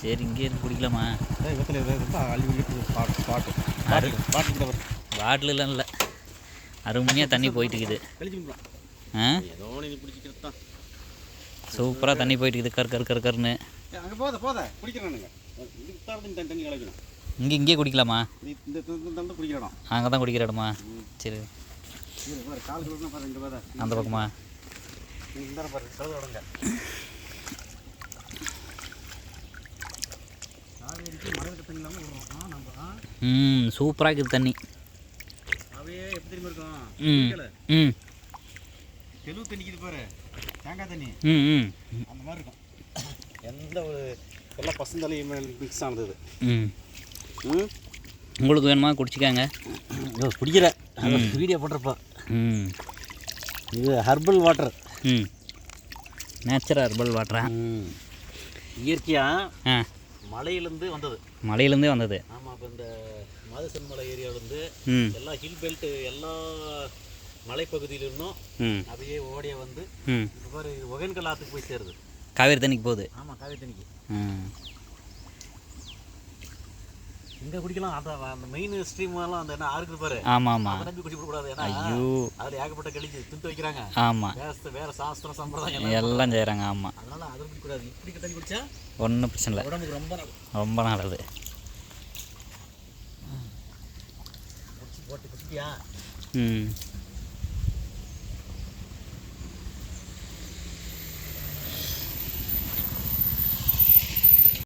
சரி இங்கே இருந்து குடிக்கலாமா? பாட்டிலெலாம் இல்லை. அருமையாக தண்ணி போயிட்டு இருக்குது ஆ? சூப்பராக தண்ணி போயிட்டு இருக்குது கர் கர் கர் கர்னு இங்கே. இங்கே குடிக்கலாமா? அங்கே தான் குடிக்கிற இடமா சரி. அந்த பக்கமா இந்த பாரு கலந்து விடுங்க காவேரிக்கு மழை தண்ணி இல்லாமல் விடுறோம் ஆ நம்ம ஆ ம் சூப்பராக இருக்குது தண்ணி. அவையே எப்படி தெரியுமா இருக்கும்? ம் குடிக்கல. ம். தெளிவு தண்ணிக்குது பாரு. தேங்காய் தண்ணி. ம் ம். அந்த மாதிரி இருக்கும். எந்த ஒரு எல்லாம் பசுந்தலையும் மிக்ஸ் ஆனது ம். ம்? உங்களுக்கு வேணுமா குடிச்சிக்காங்க? குடிக்கிற வீடியோ போட்டிருப்பா. ம். இது ஹர்பல் வாட்டர் ம். நேச்சுரல் ஹெர்பல் வாட்டரா இயற்கையாக ஆ. மலையிலேருந்து வந்தது. மலையிலேருந்தே வந்தது. ஆமாம் இப்போ இந்த மதுசன்மலை ஏரியாவிலேருந்து ம். எல்லா ஹில் பெல்ட் எல்லா மலைப்பகுதியிலிருந்தும் அப்படியே ஓடிய வந்து ஒகேன்கல் ஆற்றுக்கு போய் சேருது. காவேரி தண்ணிக்கு போகுது. ஆமாம் காவேரி தண்ணிக்கு. இங்கே குடிக்கலாம்? அந்த மெயின் ஸ்ட்ரீம் எல்லாம் அந்த என்ன ஆறுக்கு பாரு. ஆமாம் ஆமாம் அதை நம்பி குடிக்கக்கூடாது. ஏன்னா ஐயோ. அதில் ஏகப்பட்ட கழிச்சு திண்டு வைக்கிறாங்க. ஆமாம் வேற வேற சாஸ்திரம் சம்பிரதாயம் எல்லாம் செய்கிறாங்க ஆமாம் அதனால அதை குடிக்கக்கூடாது இப்படி தண்ணி குடிச்சா ஒன்றும் பிரச்சனை இல்லை. உடம்புக்கு ரொம்ப நல்லது. ரொம்ப நல்லது. போட்டு குடிச்சியா ம்.